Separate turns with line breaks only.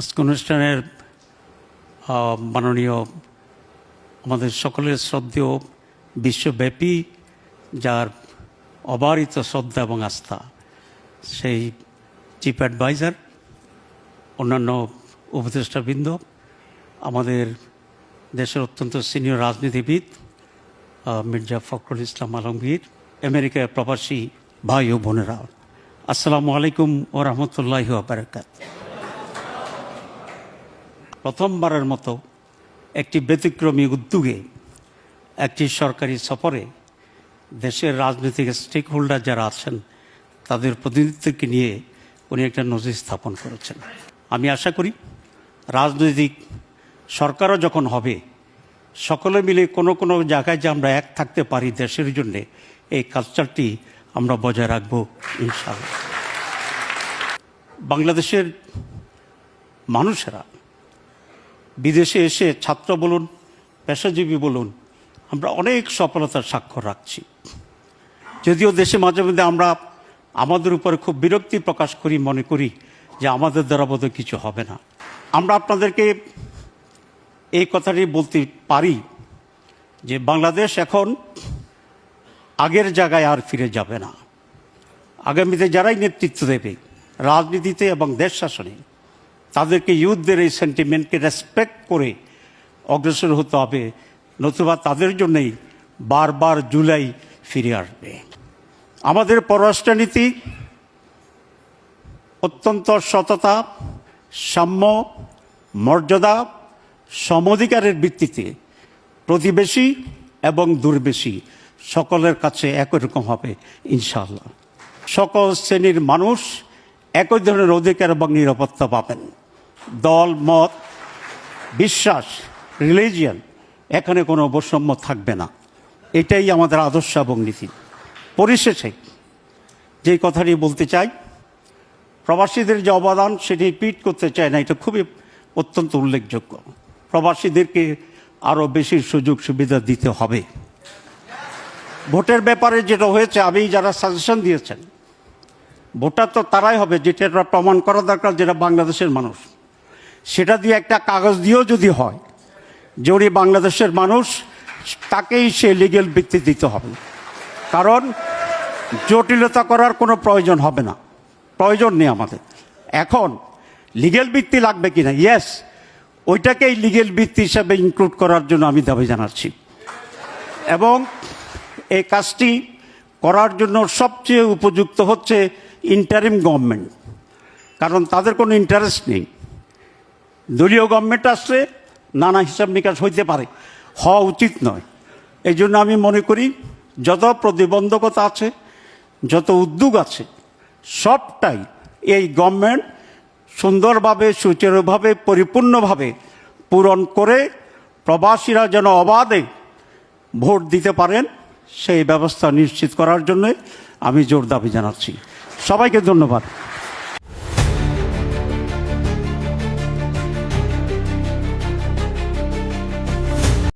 আজকে অনুষ্ঠানের মাননীয় আমাদের সকলের শ্রদ্ধেয় বিশ্বব্যাপী যার অবারিত শ্রদ্ধা এবং আস্থা, সেই চিফ অ্যাডভাইজার, অন্যান্য উপদেষ্টাবৃন্দ, আমাদের দেশের অত্যন্ত সিনিয়র রাজনীতিবিদ মির্জা ফখরুল ইসলাম আলমগীর, আমেরিকার প্রবাসী ভাই ও বোনেরা। আসসালামু আলাইকুম ও রহমতুল্লাহ বারাকাত প্রথমবারের মতো একটি ব্যতিক্রমী উদ্যোগে একটি সরকারি সফরে দেশের রাজনৈতিক স্টেক হোল্ডার যারা আছেন, তাদের প্রতিনিধিত্বকে নিয়ে উনি একটা নজির স্থাপন করেছেন। আমি আশা করি রাজনৈতিক সরকারও যখন হবে, সকলে মিলে কোনো কোনো জায়গায় যে আমরা এক থাকতে পারি দেশের জন্যে, এই কালচারটি আমরা বজায় রাখব ইনশাআল্লাহ। বাংলাদেশের মানুষেরা বিদেশে এসে ছাত্র বলুন, পেশাজীবী বলুন, আমরা অনেক সফলতার স্বাক্ষর রাখছি। যদিও দেশে মাঝে মধ্যে আমরা আমাদের উপরে খুব বিরক্তি প্রকাশ করি, মনে করি যে আমাদের দ্বারা বোধহয় কিছু হবে না। আমরা আপনাদেরকে এই কথাটি বলতে পারি যে বাংলাদেশ এখন আগের জায়গায় আর ফিরে যাবে না। আগামীতে যারাই নেতৃত্ব দেবে, রাজনীতিতে এবং দেশ শাসনে তাদেরকে ইউথদের এই সেন্টিমেন্টকে রেসপেক্ট করে অগ্রসর হতে হবে, নতুবা তাদের জন্যই বারবার জুলাই ফিরে আসবে। আমাদের পররাষ্ট্রনীতি অত্যন্ত সততা, সাম্য, মর্যাদা, সমধিকারের ভিত্তিতে প্রতিবেশী এবং দুর্বেশী সকলের কাছে একই রকম হবে, ইনশাআল্লাহ। সকল শ্রেণির মানুষ একই ধরনের অধিকার এবং নিরাপত্তা পাবেন। দল, মত, বিশ্বাস রিলিজিয়ান এখানে কোনো বৈষম্য থাকবে না। এটাই আমাদের আদর্শ এবং নীতি। পরিশেষে যেই কথাটি বলতে চাই, প্রবাসীদের যে অবদান সেটি রিপিট করতে চায় না, এটা খুবই অত্যন্ত উল্লেখযোগ্য। প্রবাসীদেরকে আরও বেশি সুযোগ সুবিধা দিতে হবে। ভোটের ব্যাপারে যেটা হয়েছে আমি যারা সাজেশন দিয়েছেন, ভোটার তো তারাই হবে, যেটা প্রমাণ করা দরকার, যেটা বাংলাদেশের মানুষ। সেটা দিয়ে একটা কাগজ দিয়েও যদি হয় উনি বাংলাদেশের মানুষ, তাকেই সে লিগেল ভিত্তি দিতে হবে। কারণ জটিলতা করার কোনো প্রয়োজন হবে না। প্রয়োজন নেই আমাদের। এখন লিগেল ভিত্তি লাগবে কি না ইয়েস ওইটাকেই লিগেল ভিত্তি হিসাবে ইনক্লুড করার জন্য আমি দাবি জানাচ্ছি। এবং এই কাজটি করার জন্য সবচেয়ে উপযুক্ত হচ্ছে ইন্টারিম গভর্নমেন্ট কারণ তাদের কোনো ইন্টারেস্ট নেই। দলীয় গভর্নমেন্ট আসলে নানা হিসাব নিকাশ হইতে পারে, হওয়া উচিত নয়। এই জন্য আমি মনে করি, যত প্রতিবন্ধকতা আছে, যত উদ্যোগ আছে, সবটাই এই গভর্নমেন্ট সুন্দরভাবে, সুচারুভাবে, পরিপূর্ণভাবে পূরণ করে প্রবাসীরা যেন অবাধে ভোট দিতে পারেন, সেই ব্যবস্থা নিশ্চিত করার জন্য আমি জোর দাবি জানাচ্ছি। সবাইকে ধন্যবাদ।